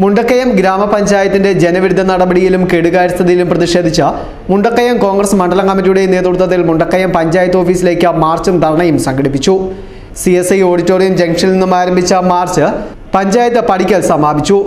മുണ്ടക്കയം ഗ്രാമപഞ്ചായത്തിന്റെ ജനവിരുദ്ധ നടപടിയിലും കെടുകാര്യസ്ഥതയിലും പ്രതിഷേധിച്ച മുണ്ടക്കയം കോൺഗ്രസ് മണ്ഡലം കമ്മിറ്റിയുടെ നേതൃത്വത്തിൽ മുണ്ടക്കയം പഞ്ചായത്ത് ഓഫീസിലേക്ക് മാർച്ചും ധർണയും സംഘടിപ്പിച്ചു. സി എസ് ഐ ഓഡിറ്റോറിയം ജംഗ്ഷനിൽ നിന്നും ആരംഭിച്ച മാർച്ച് പഞ്ചായത്ത് പടിക്കൽ സമാപിച്ചു.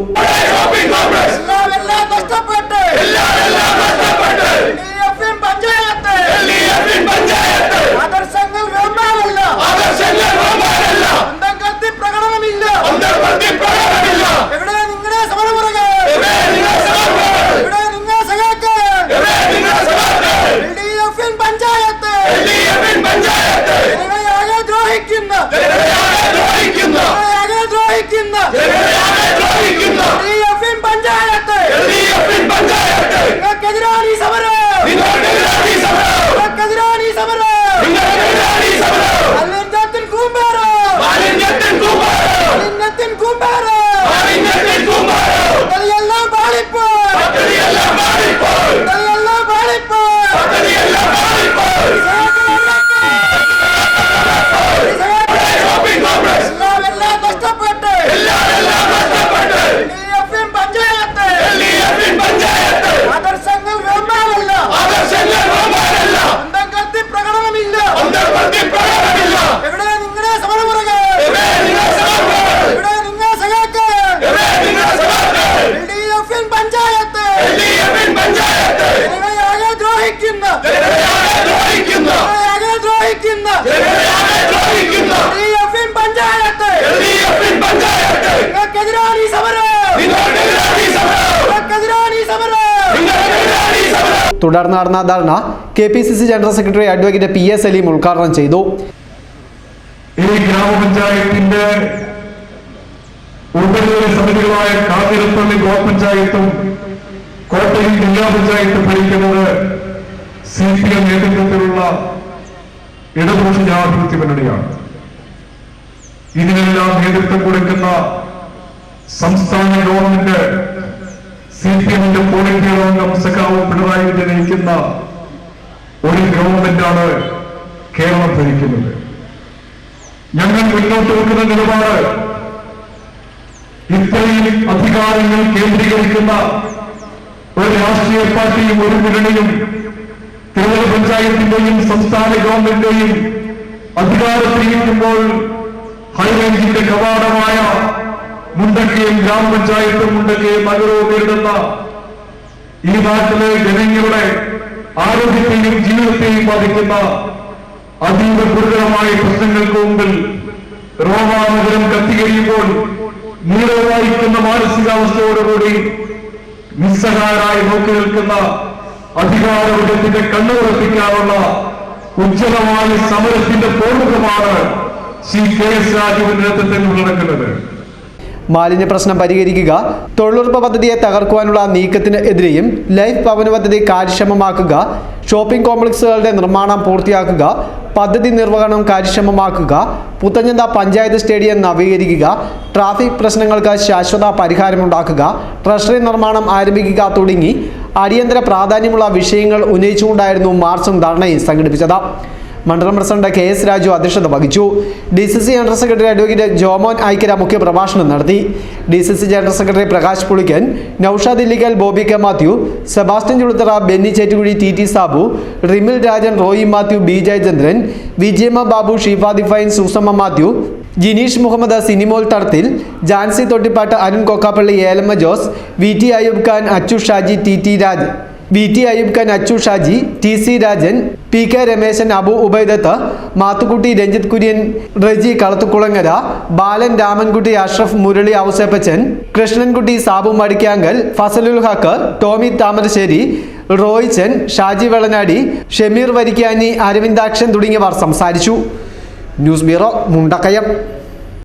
Kumbara! തുടർന്ന് നടന്ന ധർണ K P C C general secretary advocate P S Salim ഉദ്ഘാടനം ചെയ്തു. ഈ ഗ്രാമപഞ്ചായത്തിന്റെ ഉപരിതല സമിതികളായ കാതിരപ്പള്ളി ബ്ലോക്ക് പഞ്ചായത്തും കോട്ടയം ജില്ലാ പഞ്ചായത്തും ഭരിക്കുന്നത് സി പി എം നേതൃത്വത്തിലുള്ള ഇടതുപക്ഷ ജനാധിപത്യ മുന്നണിയാണ്. ഇതിനെല്ലാം നേതൃത്വം കൊടുക്കുന്ന സംസ്ഥാന ഗവൺമെന്റ് സി പി ബ്യൂറോ അംഗം സഖാവ് പിണറായി വിജയൻ നയിക്കുന്ന ഒരു ഗവൺമെന്റാണ് കേരളം ഭരിക്കുന്നത്. ഞങ്ങൾ മുന്നോട്ട് വെക്കുന്ന നിലപാട് ഇത്രയും അധികാരങ്ങൾ കേന്ദ്രീകരിക്കുന്ന ഒരു രാഷ്ട്രീയ പാർട്ടിയും ഒരു മുന്നണിയും തിരുവല്ല പഞ്ചായത്തിന്റെയും സംസ്ഥാന ഗവൺമെന്റിന്റെയും അധികാരത്തിരിക്കുമ്പോൾ ഹൈറേഞ്ചിന്റെ കവാടമായ മുണ്ടക്കയും ഗ്രാമപഞ്ചായത്തും മുണ്ടക്കയും നഗരവും നേരിടുന്ന ഈ നാട്ടിലെ ജനങ്ങളുടെ ആരോഗ്യത്തെയും ജീവിതത്തെയും ബാധിക്കുന്ന അതീവ ഗുരുതരമായ പ്രശ്നങ്ങൾക്ക് മുമ്പിൽ റോമാനഗരം കത്തികരിയുമ്പോൾ നീളവായിക്കുന്ന മാനസികാവസ്ഥയോടുകൂടി നിസ്സഹായരായി നോക്കി നിൽക്കുന്ന അധികാരവർഗത്തിന്റെ കണ്ണുറപ്പിക്കാനുള്ള ഉജ്ജ്വലമായ സമരത്തിന്റെ പോർമുഖമാണ് ശ്രീ കെ എസ് രാജുവിന്റെ നേതൃത്വത്തിൽ നടക്കുന്നത്. മാലിന്യ പ്രശ്നം പരിഹരിക്കുക തൊഴിലുറപ്പ് പദ്ധതിയെ തകർക്കുവാനുള്ള നീക്കത്തിന് എതിരെയും ലൈഫ് ഭവന പദ്ധതി കാര്യക്ഷമമാക്കുക ഷോപ്പിംഗ് കോംപ്ലക്സുകളുടെ നിർമ്മാണം പൂർത്തിയാക്കുക പദ്ധതി നിർവഹണം കാര്യക്ഷമമാക്കുക പുത്തഞ്ഞന്ത പഞ്ചായത്ത് സ്റ്റേഡിയം നവീകരിക്കുക ട്രാഫിക് പ്രശ്നങ്ങൾക്ക് ശാശ്വത പരിഹാരമുണ്ടാക്കുക ട്രഷറി നിർമ്മാണം ആരംഭിക്കുക തുടങ്ങി അടിയന്തര പ്രാധാന്യമുള്ള വിഷയങ്ങൾ ഉന്നയിച്ചുകൊണ്ടായിരുന്നു മാർച്ചും ധർണയും സംഘടിപ്പിച്ചത്. മണ്ഡലം പ്രസിഡന്റ് കെ എസ് രാജു അധ്യക്ഷത വഹിച്ചു. D C C general secretary advocate Jomon Aikkara മുഖ്യ പ്രഭാഷണം നടത്തി. D C C general secretary Prakash Pulikkan Naushad Illikkal Bobby K Mathew Sebastian Chuluthara Benny Chettukuzhi T T Sabu Rimil Rajan Roy Mathew B Jayachandran Vijayamma Babu Sheefa Difine Susamma Mathew Jineesh Muhammad Sinimol Thadathil Jancy Thottippattu Arun Kokkappally Elamma Jose V T Ayyub Khan Achu Shaji T T Raj V T Ayyub Khan Achu Shaji T C Rajan P K Rameshan Abu Ubaidath Mathukutty Ranjith Kurian Reji Kalathukulangara Balan Ramankutty Ashraf Murali Ouseppachan Krishnankutty Sabu Madikkankal Fazalul Haq Tomy Thamarassery Roychan Shaji Velanadi Shameer Varikkani Aravindakshan തുടങ്ങിയവർ സംസാരിച്ചു. News bureau Mundakayam.